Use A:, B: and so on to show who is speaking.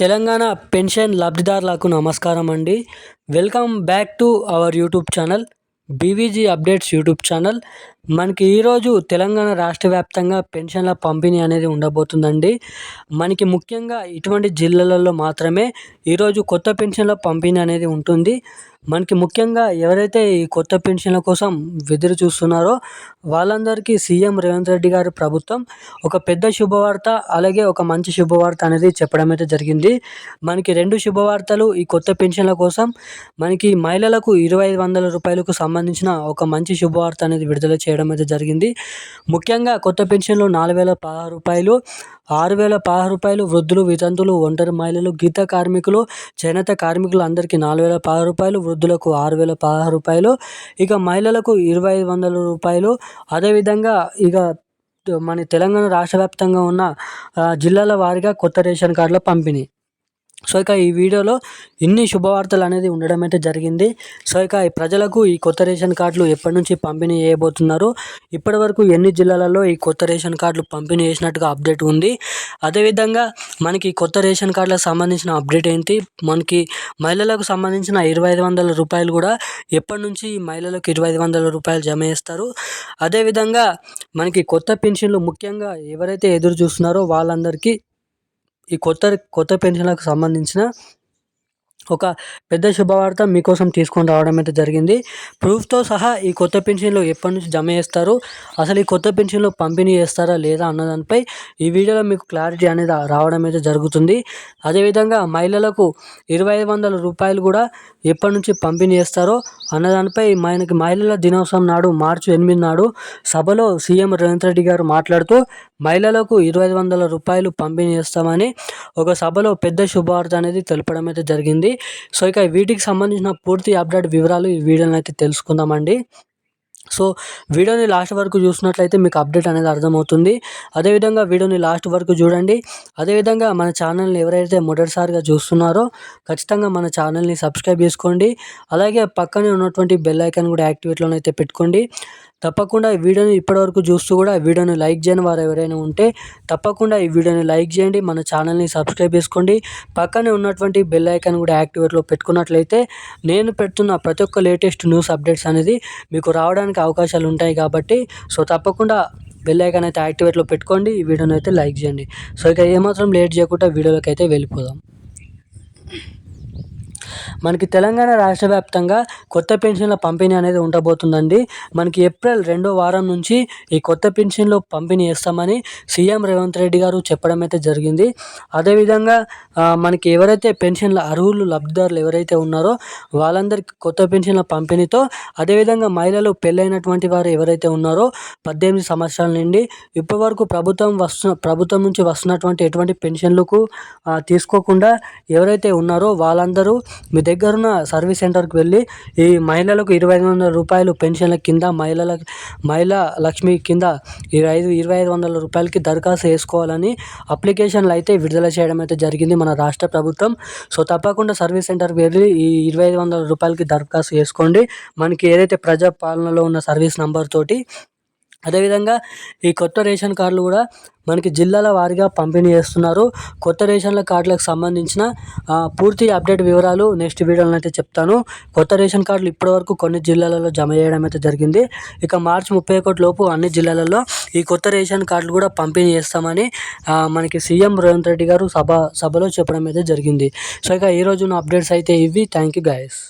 A: Telangana pension లబ్ధిదారులకు నమస్కారం అండి. Welcome back to our YouTube channel. BVG updates YouTube channel. మనకి ఈరోజు తెలంగాణ రాష్ట్ర వ్యాప్తంగా పెన్షన్ల పంపిణీ అనేది ఉండబోతుందండి. మనకి ముఖ్యంగా ఇటువంటి జిల్లాలలో మాత్రమే ఈరోజు కొత్త పెన్షన్ల పంపిణీ అనేది ఉంటుంది. మనకి ముఖ్యంగా ఎవరైతే ఈ కొత్త పెన్షన్ల కోసం ఎదురు చూస్తున్నారో వాళ్ళందరికీ సీఎం రేవంత్ రెడ్డి గారి ప్రభుత్వం ఒక పెద్ద శుభవార్త అలాగే ఒక మంచి శుభవార్త అనేది చెప్పడం అయితే జరిగింది. మనకి రెండు శుభవార్తలు ఈ కొత్త పెన్షన్ల కోసం. మనకి మహిళలకు ఇరవై ఐదు వందల రూపాయలకు సంబంధించిన ఒక మంచి శుభవార్త అనేది విడుదల చేయడం అయితే జరిగింది. ముఖ్యంగా కొత్త పెన్షన్లు నాలుగు వేల పదహారు రూపాయలు ఆరు వేల పదహారు రూపాయలు వృద్ధులు వితంతులు ఒంటరి మహిళలు గీత కార్మికులు చేనేత కార్మికులు అందరికీ నాలుగు వేల పదహారు రూపాయలు వృద్ధులకు ఆరు వేల పదహారు రూపాయలు ఇక మహిళలకు ఇరవై ఐదు వందల రూపాయలు. అదేవిధంగా ఇక మన తెలంగాణ రాష్ట్ర వ్యాప్తంగా ఉన్న జిల్లాల వారీగా కొత్త రేషన్ కార్డుల పంపిణీ. సో ఇక ఈ వీడియోలో ఇన్ని శుభవార్తలు అనేది ఉండడం అయితే జరిగింది. సో ఇక ఈ ప్రజలకు ఈ కొత్త రేషన్ కార్డులు ఎప్పటి నుంచి పంపిణీ చేయబోతున్నారు? ఇప్పటి వరకు ఎన్ని జిల్లాలలో ఈ కొత్త రేషన్ కార్డులు పంపిణీ చేసినట్టుగా అప్డేట్ ఉంది? అదేవిధంగా మనకి కొత్త రేషన్ కార్డులకు సంబంధించిన అప్డేట్ ఏంటి? మనకి మహిళలకు సంబంధించిన ఇరవై ఐదు వందల రూపాయలు కూడా ఎప్పటి నుంచి మహిళలకు ఇరవై ఐదు వందల రూపాయలు జమ చేస్తారు? అదేవిధంగా మనకి కొత్త పెన్షన్లు ముఖ్యంగా ఎవరైతే ఎదురు చూస్తున్నారో వాళ్ళందరికీ ఈ కొత్త కొత్త పెన్షన్లకు సంబంధించిన ఒక పెద్ద శుభవార్త మీకోసం తీసుకొని రావడం అయితే జరిగింది. ప్రూఫ్తో సహా ఈ కొత్త పెన్షన్లు ఎప్పటి నుంచి జమ చేస్తారు? అసలు ఈ కొత్త పెన్షన్లు పంపిణీ చేస్తారా లేదా అన్నదానిపై ఈ వీడియోలో మీకు క్లారిటీ అనేది రావడం అయితే జరుగుతుంది. అదేవిధంగా మహిళలకు ఇరవై ఐదు వందల రూపాయలు కూడా ఎప్పటి నుంచి పంపిణీ చేస్తారో అన్నదానిపై మనకి మహిళల దినోత్సవం నాడు మార్చి ఎనిమిది నాడు సభలో సీఎం రేవంత్ రెడ్డి గారు మాట్లాడుతూ మహిళలకు ఇరవై ఐదు వందల రూపాయలు పంపిణీ చేస్తామని ఒక సభలో పెద్ద శుభవార్త అనేది తెలపడం అయితే జరిగింది. సో ఇక వీటికి సంబంధించిన పూర్తి అప్డేట్ వివరాలు ఈ వీడియోని అయితే తెలుసుకుందామండి. సో వీడియోని లాస్ట్ వరకు చూసినట్లయితే మీకు అప్డేట్ అనేది అర్థమవుతుంది. అదేవిధంగా వీడియోని లాస్ట్ వరకు చూడండి. అదేవిధంగా మన ఛానల్ని ఎవరైతే మొదటిసారిగా చూస్తున్నారో ఖచ్చితంగా మన ఛానల్ని సబ్స్క్రైబ్ చేసుకోండి. అలాగే పక్కనే ఉన్నటువంటి బెల్ ఐకాన్ కూడా యాక్టివేట్లోనైతే పెట్టుకోండి. తప్పకుండా ఈ వీడియోని ఇప్పటివరకు చూస్తూ కూడా వీడియోని లైక్ చేయని వారు ఎవరైనా ఉంటే తప్పకుండా ఈ వీడియోని లైక్ చేయండి మన ఛానల్ని సబ్స్క్రైబ్ చేసుకోండి. పక్కనే ఉన్నటువంటి బెల్ ఐకాన్ కూడా యాక్టివేట్లో పెట్టుకున్నట్లయితే నేను పెడుతున్న ప్రతి ఒక్క లేటెస్ట్ న్యూస్ అప్డేట్స్ అనేది మీకు రావడానికి అవకాశాలు ఉంటాయి కాబట్టి సో తప్పకుండా బెల్ ఐకాన్ అయితే యాక్టివేట్లో పెట్టుకోండి ఈ వీడియోని అయితే లైక్ చేయండి. సో ఇక ఏమాత్రం లేట్ చేయకుండా వీడియోలోకి అయితే వెళ్ళిపోదాం. మనకి తెలంగాణ రాష్ట్ర వ్యాప్తంగా కొత్త పెన్షన్ల పంపిణీ అనేది ఉండబోతుందండి. మనకి ఏప్రిల్ రెండో వారం నుంచి ఈ కొత్త పెన్షన్లు పంపిణీ చేస్తామని సీఎం రేవంత్ రెడ్డి గారు చెప్పడం అయితే జరిగింది. అదేవిధంగా మనకి ఎవరైతే పెన్షన్ల అర్హులు లబ్ధిదారులు ఎవరైతే ఉన్నారో వాళ్ళందరికీ కొత్త పెన్షన్ల పంపిణీతో అదేవిధంగా మహిళలు పెళ్ళైనటువంటి వారు ఎవరైతే ఉన్నారో పద్దెనిమిది సంవత్సరాల నుండి ఇప్పటివరకు ప్రభుత్వం వస్తున్న ప్రభుత్వం నుంచి వస్తున్నటువంటి ఎటువంటి పెన్షన్లకు తీసుకోకుండా ఎవరైతే ఉన్నారో వాళ్ళందరూ మీ దగ్గరున్న సర్వీస్ సెంటర్కి వెళ్ళి ఈ మహిళలకు ఇరవై ఐదు వందల రూపాయలు పెన్షన్ల కింద మహిళల మహిళా లక్ష్మి కింద ఇరవై ఐదు ఇరవై ఐదు వందల రూపాయలకి దరఖాస్తు చేసుకోవాలని అప్లికేషన్లు అయితే విడుదల చేయడం అయితే జరిగింది మన రాష్ట్ర ప్రభుత్వం. సో తప్పకుండా సర్వీస్ సెంటర్కి వెళ్ళి ఈ ఇరవై ఐదు వందల రూపాయలకి దరఖాస్తు చేసుకోండి. మనకి ఏదైతే ప్రజా పాలనలో ఉన్న సర్వీస్ నెంబర్ తోటి అదేవిధంగా ఈ కొత్త రేషన్ కార్డులు కూడా మనకి జిల్లాల వారీగా పంపిణీ చేస్తున్నారు. కొత్త రేషన్ల కార్డులకు సంబంధించిన పూర్తి అప్డేట్ వివరాలు నెక్స్ట్ వీడియోలో అయితే చెప్తాను. కొత్త రేషన్ కార్డులు ఇప్పటివరకు కొన్ని జిల్లాలలో జమ చేయడం అయితే జరిగింది. ఇక మార్చి ముప్పై ఒకటి లోపు అన్ని జిల్లాలలో ఈ కొత్త రేషన్ కార్డులు కూడా పంపిణీ చేస్తామని మనకి సీఎం రేవంత్ రెడ్డి గారు సభ సభలో చెప్పడం అయితే జరిగింది. సో ఇక ఈరోజు నా అప్డేట్స్ అయితే ఇవి. Thank you guys